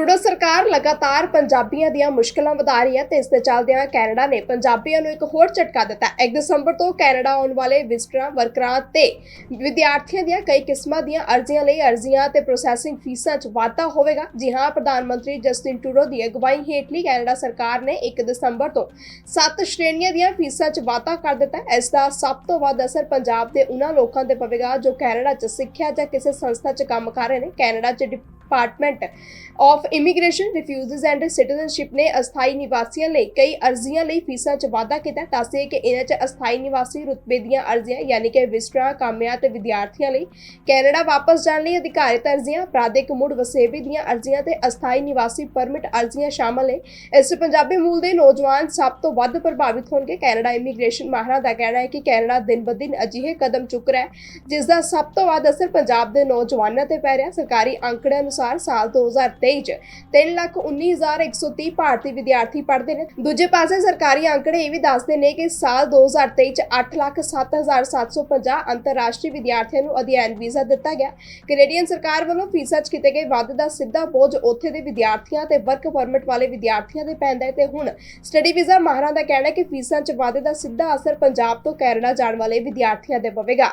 Trudeau ਸਰਕਾਰ ਲਗਾਤਾਰ ਪੰਜਾਬੀਆਂ ਦੀਆਂ ਮੁਸ਼ਕਲਾਂ ਵਧਾ ਰਹੀ ਹੈ ਤੇ ਇਸ ਦੇ ਚੱਲਦਿਆਂ ਕੈਨੇਡਾ ਨੇ ਪੰਜਾਬੀਆਂ ਨੂੰ ਇੱਕ ਹੋਰ ਝਟਕਾ ਦਿੱਤਾ 1 ਦਸੰਬਰ ਤੋਂ ਕੈਨੇਡਾ ਆਉਣ ਵਾਲੇ ਵਿਜ਼ਟਰਾਂ, ਵਰਕਰਾਂ ਤੇ ਵਿਦਿਆਰਥੀਆਂ ਦੀਆਂ ਕਈ ਕਿਸਮਾਂ ਦੀਆਂ ਅਰਜ਼ੀਆਂ ਲਈ ਅਰਜ਼ੀਆਂ ਤੇ ਪ੍ਰੋਸੈਸਿੰਗ ਫੀਸਾਂ 'ਚ ਵਾਧਾ ਹੋਵੇਗਾ। ਜੀ ਹਾਂ, ਪ੍ਰਧਾਨ ਮੰਤਰੀ ਜਸਟਿਨ ਟਰੂਡੋ ਦੀ ਅਗਵਾਈ ਹੇਠਲੀ ਕੈਨੇਡਾ ਸਰਕਾਰ ਨੇ 1 ਦਸੰਬਰ ਤੋਂ 7 ਸ਼੍ਰੇਣੀਆਂ ਦੀਆਂ ਫੀਸਾਂ 'ਚ ਵਾਧਾ ਕਰ ਦਿੱਤਾ ਇਸ ਦਾ ਸਭ ਤੋਂ ਵੱਧ ਅਸਰ ਪੰਜਾਬ ਦੇ ਉਹਨਾਂ ਲੋਕਾਂ ਤੇ ਪਵੇਗਾ ਜੋ ਕੈਨੇਡਾ 'ਚ ਸਿੱਖਿਆ ਜਾਂ ਕਿਸੇ ਸੰਸਥਾ 'ਚ ਕੰਮ ਕਰ ਰਹੇ ਨੇ। ਕੈਨੇਡਾ 'ਚ department of immigration refugees and citizenship ਨੇ ਅਸਥਾਈ ਨਿਵਾਸੀਆਂ ਲਈ ਕਈ ਅਰਜ਼ੀਆਂ ਲਈ ਫੀਸਾਂ 'ਚ ਵਾਧਾ ਕੀਤਾ ਦੱਸਦੇ ਕਿ ਇਹਨਾਂ 'ਚ ਅਸਥਾਈ ਨਿਵਾਸੀ ਰੁਤਬੇ ਦੀਆਂ ਅਰਜ਼ੀਆਂ, ਯਾਨੀ ਕਿ ਵਿਜ਼ਟਰਾਂ ਕਾਮਿਆਂ ਤੇ ਵਿਦਿਆਰਥੀਆਂ ਲਈ ਕੈਨੇਡਾ ਵਾਪਸ ਜਾਣ ਲਈ ਅਧਿਕਾਰਿਤ ਅਰਜ਼ੀਆਂ, ਅਪਰਾਧਿਕ ਮੁੜ ਵਸੇਬੇ ਦੀਆਂ ਅਰਜ਼ੀਆਂ ਤੇ ਅਸਥਾਈ ਨਿਵਾਸੀ ਪਰਮਿਟ ਅਰਜ਼ੀਆਂ ਸ਼ਾਮਲ ਨੇ। ਇਸ 'ਚ ਪੰਜਾਬੀ ਮੂਲ ਦੇ ਨੌਜਵਾਨ ਸਭ ਤੋਂ ਵੱਧ ਪ੍ਰਭਾਵਿਤ ਹੋਣਗੇ। ਕੈਨੇਡਾ ਇਮੀਗ੍ਰੇਸ਼ਨ ਮਾਹਰਾਂ ਦਾ ਕਹਿਣਾ ਹੈ ਕਿ ਕੈਨੇਡਾ ਦਿਨ-ਬਦਿਨ ਅਜਿਹੇ ਕਦਮ ਚੁੱਕ ਰਿਹਾ ਹੈ ਜਿਸ ਦਾ ਸਭ ਤੋਂ ਵੱਧ ਅਸਰ ਪੰਜਾਬ ਦੇ ਨੌਜਵਾਨਾਂ ਤੇ ਪੈ ਰਿਹਾ ਸਰਕਾਰੀ ਅੰਕੜਿਆਂ ਅਨੁਸਾਰ ਸਾਲ 2023 ਚ। 319130 ਭਾਰਤੀ ਵਿਦਿਆਰਥੀ ਪੜ੍ਹਦੇ ਨੇ। ਦੂਜੇ ਪਾਸੇ ਸਰਕਾਰੀ ਅੰਕੜੇ ਇਹ ਵੀ ਦੱਸਦੇ ਨੇ ਕਿ ਸਾਲ 2023 ਚ 807750 ਅੰਤਰਰਾਸ਼ਟਰੀ ਵਿਦਿਆਰਥੀਆਂ ਨੂੰ ਅਧਿਐਨ ਵੀਜ਼ਾ ਦਿੱਤਾ ਗਿਆ। ਕੈਨੇਡੀਅਨ ਸਰਕਾਰ ਵੱਲੋਂ ਫੀਸਾਂ 'ਚ ਕੀਤੇ ਗਏ ਵਾਧੇ ਦਾ ਸਿੱਧਾ ਬੋਝ ਉੱਥੇ ਦੇ ਵਿਦਿਆਰਥੀਆਂ ਤੇ ਵਰਕ ਪਰਮਿਟ ਵਾਲੇ ਵਿਦਿਆਰਥੀਆਂ ਤੇ ਪੈਂਦਾ ਹੈ ਤੇ ਹੁਣ ਸਟੱਡੀ ਵੀਜ਼ਾ ਮਾਹਰਾਂ ਦਾ ਕਹਿਣਾ ਹੈ ਕਿ ਫੀਸਾਂ 'ਚ ਵਾਧੇ ਦਾ ਸਿੱਧਾ ਅਸਰ ਪੰਜਾਬ ਤੋਂ ਕੈਨੇਡਾ ਜਾਣ ਵਾਲੇ ਵਿਦਿਆਰਥੀਆਂ ਤੇ ਪਵੇਗਾ।